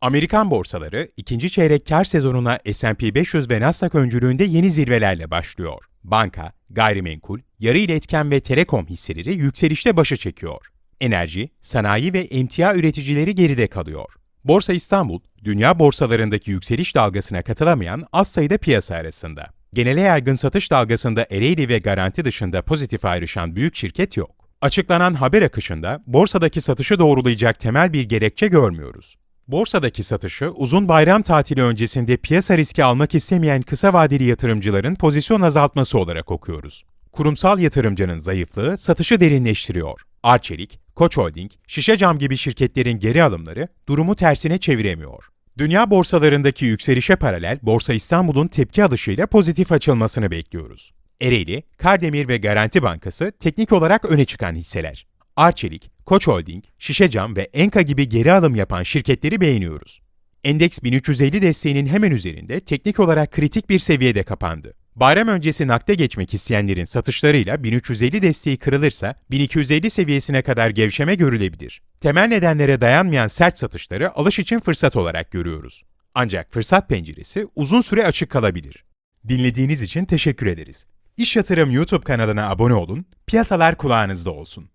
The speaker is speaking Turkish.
Amerikan borsaları ikinci çeyrek kar sezonuna S&P 500 ve Nasdaq öncülüğünde yeni zirvelerle başlıyor. Banka, gayrimenkul, yarı iletken ve telekom hisseleri yükselişte başa çekiyor. Enerji, sanayi ve emtia üreticileri geride kalıyor. Borsa İstanbul, dünya borsalarındaki yükseliş dalgasına katılamayan az sayıda piyasa arasında. Genele yaygın satış dalgasında Ereğli ve Garanti dışında pozitif ayrışan büyük şirket yok. Açıklanan haber akışında borsadaki satışı doğrulayacak temel bir gerekçe görmüyoruz. Borsadaki satışı uzun bayram tatili öncesinde piyasa riski almak istemeyen kısa vadeli yatırımcıların pozisyon azaltması olarak okuyoruz. Kurumsal yatırımcının zayıflığı satışı derinleştiriyor. Arçelik, Koç Holding, Şişe Cam gibi şirketlerin geri alımları durumu tersine çeviremiyor. Dünya borsalarındaki yükselişe paralel Borsa İstanbul'un tepki alışıyla pozitif açılmasını bekliyoruz. Ereğli, Kardemir ve Garanti Bankası teknik olarak öne çıkan hisseler. Arçelik, Koç Holding, Şişecam ve Enka gibi geri alım yapan şirketleri beğeniyoruz. Endeks 1350 desteğinin hemen üzerinde teknik olarak kritik bir seviyede kapandı. Bayram öncesi nakde geçmek isteyenlerin satışlarıyla 1350 desteği kırılırsa 1250 seviyesine kadar gevşeme görülebilir. Temel nedenlere dayanmayan sert satışları alış için fırsat olarak görüyoruz. Ancak fırsat penceresi uzun süre açık kalabilir. Dinlediğiniz için teşekkür ederiz. İş Yatırım YouTube kanalına abone olun, piyasalar kulağınızda olsun.